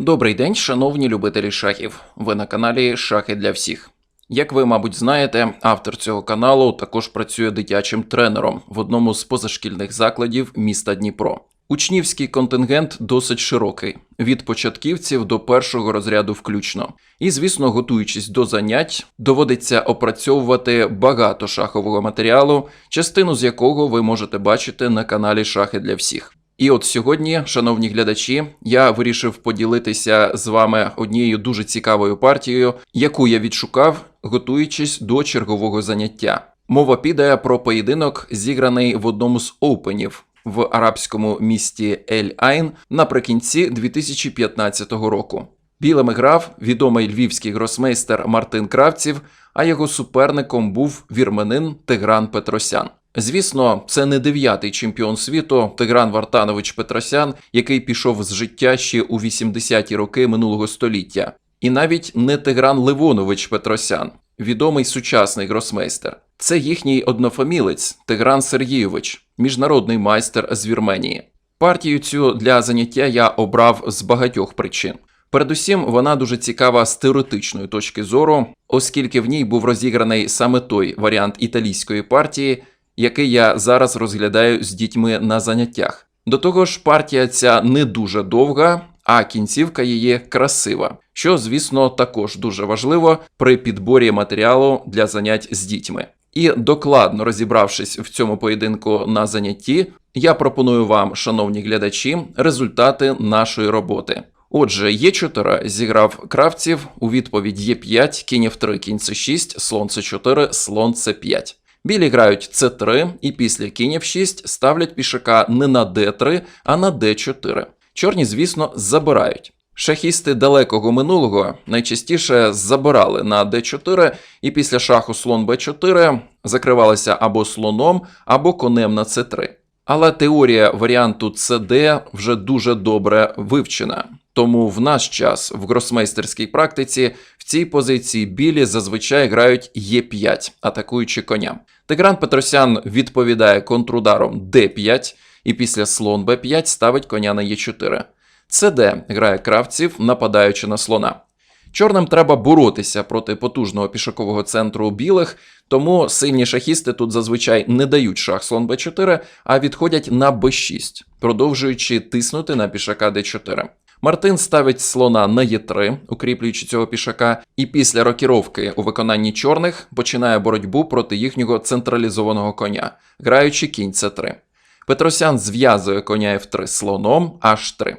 Добрий день, шановні любителі шахів. Ви на каналі Шахи для всіх. Як ви, мабуть, знаєте, автор цього каналу також працює дитячим тренером в одному з позашкільних закладів міста Дніпро. Учнівський контингент досить широкий від початківців до першого розряду включно. І, звісно, готуючись до занять, доводиться опрацьовувати багато шахового матеріалу, частину з якого ви можете бачити на каналі Шахи для всіх. І от сьогодні, шановні глядачі, я вирішив поділитися з вами однією дуже цікавою партією, яку я відшукав, готуючись до чергового заняття. Мова піде про поєдинок, зіграний в одному з опенів в арабському місті Ель Айн наприкінці 2015 року. Білими грав відомий львівський гросмейстер Мартин Кравців, а його суперником був вірменин Тигран Петросян. Звісно, це не дев'ятий чемпіон світу Тигран Вартанович Петросян, який пішов з життя ще у 80-ті роки минулого століття, і навіть не Тигран Ливонович Петросян, відомий сучасний гросмейстер. Це їхній однофамілець Тигран Сергійович, міжнародний майстер з Вірменії. Партію цю для заняття я обрав з багатьох причин. Передусім, вона дуже цікава з теоретичної точки зору, оскільки в ній був розіграний саме той варіант італійської партії, який я зараз розглядаю з дітьми на заняттях. До того ж, партія ця не дуже довга, а кінцівка її красива, що, звісно, також дуже важливо при підборі матеріалу для занять з дітьми. І докладно розібравшись в цьому поєдинку на занятті, я пропоную вам, шановні глядачі, результати нашої роботи. Отже, Е4 зіграв кравців у відповідь Е5, кінь F3, кінь С6, слон С4, слон С5. Білі грають С3 і після кінь F6 ставлять пішака не на D3, а на D4. Чорні, звісно, забирають. Шахісти далекого минулого найчастіше забирали на d4, і після шаху слон b4 закривалися або слоном, або конем на c3. Але теорія варіанту CD вже дуже добре вивчена. Тому в наш час в гросмейстерській практиці в цій позиції білі зазвичай грають Е5, атакуючи коня. Тигран Петросян відповідає контрударом d5 і після слон b5 ставить коня на Е4. ЦД грає кравців, нападаючи на слона. Чорним треба боротися проти потужного пішакового центру білих, тому сильні шахісти тут зазвичай не дають шах слон b4, а відходять на b6, продовжуючи тиснути на пішака d4. Мартин ставить слона на Е3, укріплюючи цього пішака, і після рокіровки у виконанні чорних починає боротьбу проти їхнього централізованого коня, граючи кінь С3. Петросян зв'язує коня F3 слоном H3.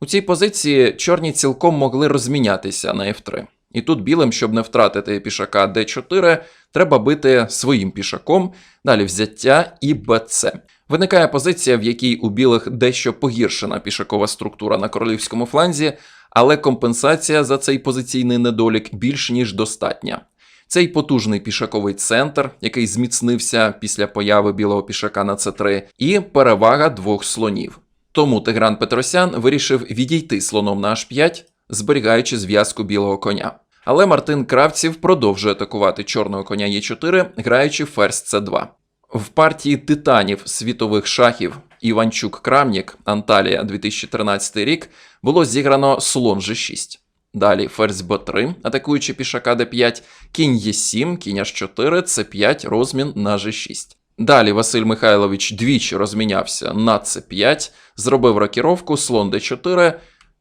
У цій позиції чорні цілком могли розмінятися на F3. І тут білим, щоб не втратити пішака D4, треба бити своїм пішаком, далі взяття і БЦ. Виникає позиція, в якій у білих дещо погіршена пішакова структура на королівському фланзі, але компенсація за цей позиційний недолік більш ніж достатня. Цей потужний пішаковий центр, який зміцнився після появи білого пішака на С3, і перевага двох слонів. Тому Тигран Петросян вирішив відійти слоном на H5, зберігаючи зв'язку білого коня. Але Мартин Кравців продовжує атакувати чорного коня Е4, граючи ферзь С2. В партії титанів світових шахів Іванчук Крамнік, Анталія 2013 рік, було зіграно слон G6. Далі ферзь Б3, атакуючи пішака Д5, кінь Е7, кінь H4, С5, розмін на G6. Далі Василь Михайлович двічі розмінявся на С5, зробив рокіровку, слон Д4,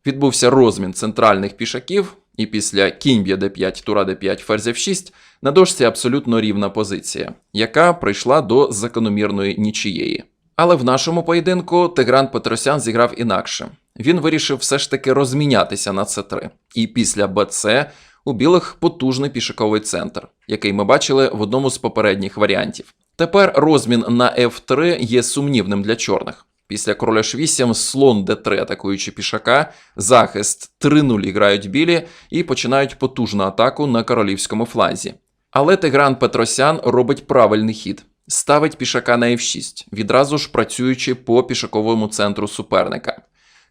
відбувся розмін центральних пішаків, і після кінь б'є d5, тура d5, ферзь f6 на дошці абсолютно рівна позиція, яка прийшла до закономірної нічієї. Але в нашому поєдинку Тигран Петросян зіграв інакше. Він вирішив все ж таки розмінятися на С3. І після БЦ у білих потужний пішаковий центр, який ми бачили в одному з попередніх варіантів. Тепер розмін на F3 є сумнівним для чорних. Після короля H8 слон d3 атакуючи пішака, захист 3-0 грають білі і починають потужну атаку на королівському фланзі. Але Тигран Петросян робить правильний хід. Ставить пішака на F6, відразу ж працюючи по пішаковому центру суперника.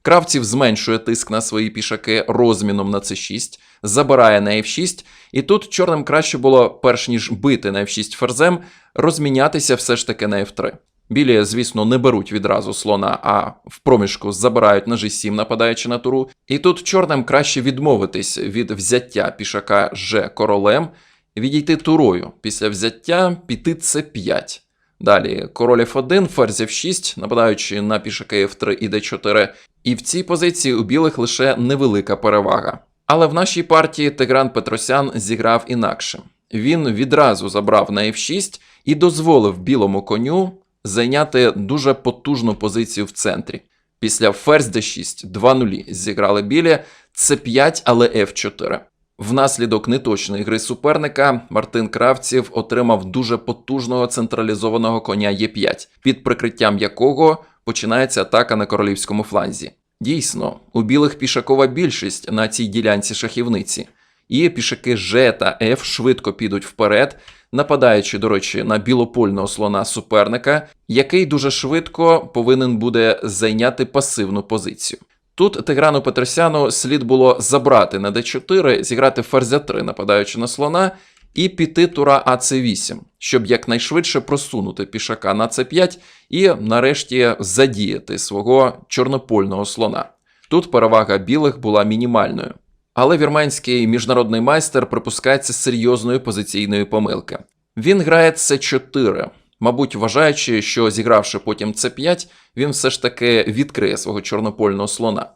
Кравців зменшує тиск на свої пішаки розміном на c6, забирає на f6, і тут чорним краще було, перш ніж бити на f6 ферзем, розмінятися все ж таки на f3. Білі, звісно, не беруть відразу слона, а в проміжку забирають на G7, нападаючи на туру. І тут чорним краще відмовитись від взяття пішака Ж королем, відійти турою. Після взяття піти С5. Далі король F1, ферзь F6, нападаючи на пішаки F3 і D4. І в цій позиції у білих лише невелика перевага. Але в нашій партії Тигран Петросян зіграв інакше. Він відразу забрав на F6 і дозволив білому коню зайняти дуже потужну позицію в центрі. Після ферзь d6 2-0 зіграли білі, c5, але f4. Внаслідок неточної гри суперника Мартин Кравців отримав дуже потужного централізованого коня Е5, під прикриттям якого починається атака на королівському фланзі. Дійсно, у білих пішакова більшість на цій ділянці шахівниці, і пішаки Ж та Ф швидко підуть вперед, нападаючи, до речі, на білопольного слона суперника, який дуже швидко повинен буде зайняти пасивну позицію. Тут Тиграну Петросяну слід було забрати на d4, зіграти ферзя 3, нападаючи на слона, і піти тура АЦ8, щоб якнайшвидше просунути пішака на С5 і нарешті задіяти свого чорнопольного слона. Тут перевага білих була мінімальною. Але вірменський міжнародний майстер припускається серйозної позиційної помилки. Він грає С4, мабуть, вважаючи, що зігравши потім С5, він все ж таки відкриє свого чорнопольного слона.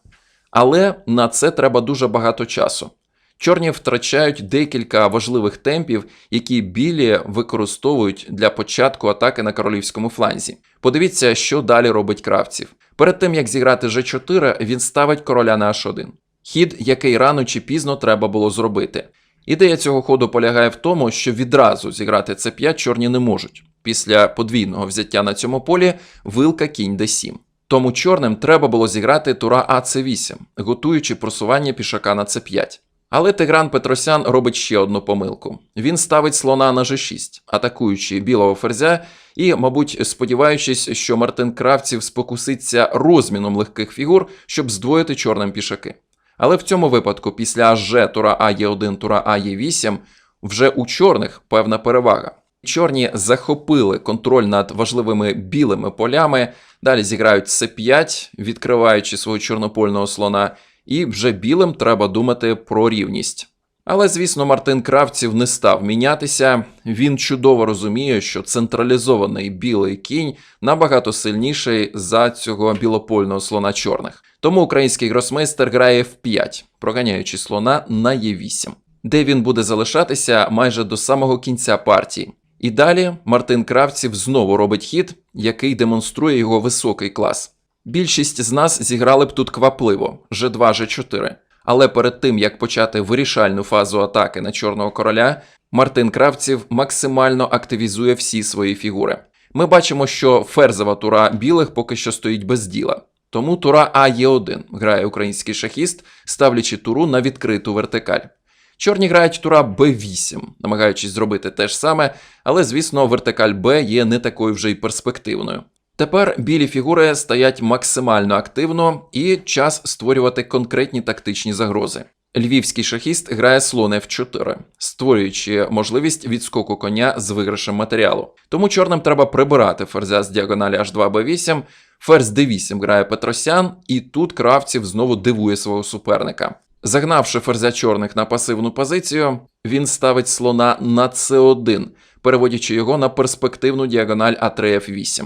Але на це треба дуже багато часу. Чорні втрачають декілька важливих темпів, які білі використовують для початку атаки на королівському фланзі. Подивіться, що далі робить кравців. Перед тим як зіграти G4, він ставить короля на H1. Хід, який рано чи пізно треба було зробити. Ідея цього ходу полягає в тому, що відразу зіграти c5 чорні не можуть. Після подвійного взяття на цьому полі вилка кінь d7. Тому чорним треба було зіграти тура АЦ8, готуючи просування пішака на c5. Але Тигран Петросян робить ще одну помилку. Він ставить слона на g6, атакуючи білого ферзя, і, мабуть, сподіваючись, що Мартин Кравців спокуситься розміном легких фігур, щоб здвоїти чорним пішаки. Але в цьому випадку, після Ж тура АЕ1, тура АЕ8, вже у чорних певна перевага. Чорні захопили контроль над важливими білими полями, далі зіграють С5, відкриваючи свого чорнопольного слона, і вже білим треба думати про рівність. Але, звісно, Мартин Кравців не став мінятися. Він чудово розуміє, що централізований білий кінь набагато сильніший за цього білопольного слона чорних. Тому український гросмейстер грає F5, проганяючи слона на Е8, де він буде залишатися майже до самого кінця партії. І далі Мартин Кравців знову робить хід, який демонструє його високий клас. Більшість з нас зіграли б тут квапливо G2, G4. Але перед тим як почати вирішальну фазу атаки на чорного короля, Мартин Кравців максимально активізує всі свої фігури. Ми бачимо, що ферзова тура білих поки що стоїть без діла. Тому тура АЕ1 грає український шахіст, ставлячи туру на відкриту вертикаль. Чорні грають тура Б8, намагаючись зробити те ж саме, але, звісно, вертикаль Б є не такою вже й перспективною. Тепер білі фігури стоять максимально активно і час створювати конкретні тактичні загрози. Львівський шахіст грає слон F4, створюючи можливість відскоку коня з виграшем матеріалу. Тому чорним треба прибирати ферзя з діагоналі H2 B8, ферзь D8 грає Петросян, і тут Кравців знову дивує свого суперника. Загнавши ферзя чорних на пасивну позицію, він ставить слона на c1, переводячи його на перспективну діагональ А3F8.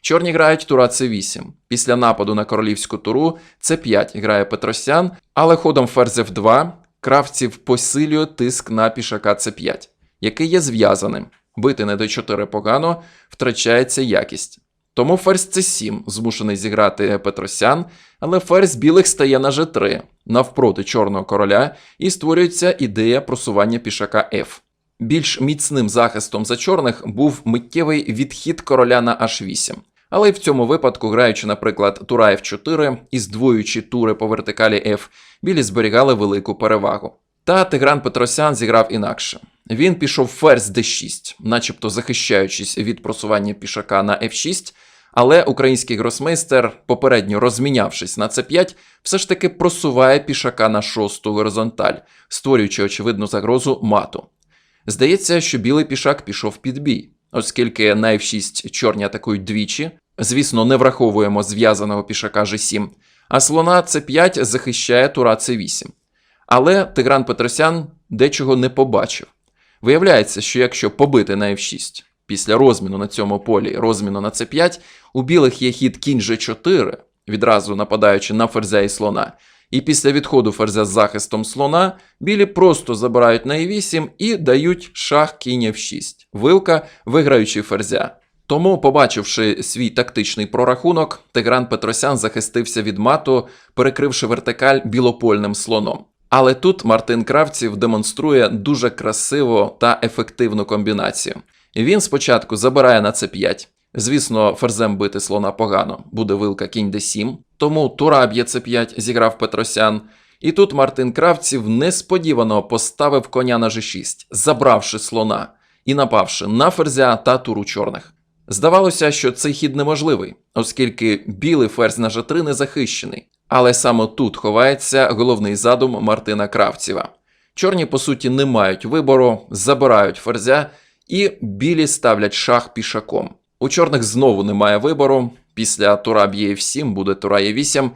Чорні грають тура С8. Після нападу на королівську туру С5 грає Петросян, але ходом ферзь F2 Кравців посилює тиск на пішака С5, який є зв'язаним. Бити на d4 погано, втрачається якість. Тому ферзь С7 змушений зіграти Петросян, але ферзь білих стає на G3 навпроти чорного короля і створюється ідея просування пішака F. Більш міцним захистом за чорних був миттєвий відхід короля на H8. Але й в цьому випадку, граючи, наприклад, тура F4 і здвоюючи тури по вертикалі F, білі зберігали велику перевагу. Та Тигран Петросян зіграв інакше. Він пішов ферзь d6, начебто захищаючись від просування пішака на f6, але український гросмейстер, попередньо розмінявшись на c5, все ж таки просуває пішака на шосту горизонталь, створюючи очевидну загрозу мату. Здається, що білий пішак пішов під бій. оскільки на F6 чорні атакують двічі. Звісно, не враховуємо зв'язаного пішака G7, а слона C5 захищає тура C8. Але Тигран Петросян дечого не побачив. Виявляється, що якщо побити на F6 після розміну на цьому полі розміну на C5, у білих є хід кінь G4, відразу нападаючи на ферзя і слона. І після відходу ферзя з захистом слона білі просто забирають на e8 і дають шах кінь f6, вилка, виграючи ферзя. Тому, побачивши свій тактичний прорахунок, Тигран Петросян захистився від мату, перекривши вертикаль білопольним слоном. Але тут Мартин Кравців демонструє дуже красиву та ефективну комбінацію. Він спочатку забирає на c5. Звісно, ферзем бити слона погано, буде вилка кінь d7, тому тура б'є c5 зіграв Петросян. І тут Мартин Кравців несподівано поставив коня на g6, забравши слона і напавши на ферзя та туру чорних. Здавалося, що цей хід неможливий, оскільки білий ферзь на g3 не захищений. Але саме тут ховається головний задум Мартина Кравцєва. Чорні, по суті, не мають вибору, забирають ферзя і білі ставлять шах пішаком. У чорних знову немає вибору. Після тура б'є f7 буде тура e8,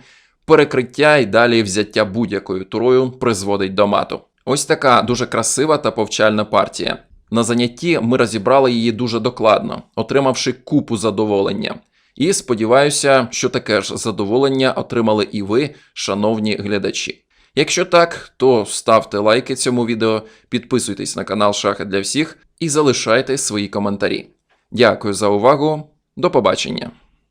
перекриття і далі взяття будь-якою турою призводить до мату. Ось така дуже красива та повчальна партія. На занятті ми розібрали її дуже докладно, отримавши купу задоволення. І сподіваюся, що таке ж задоволення отримали і ви, шановні глядачі. Якщо так, то ставте лайки цьому відео, підписуйтесь на канал Шахи для всіх і залишайте свої коментарі. Дякую за увагу. До побачення.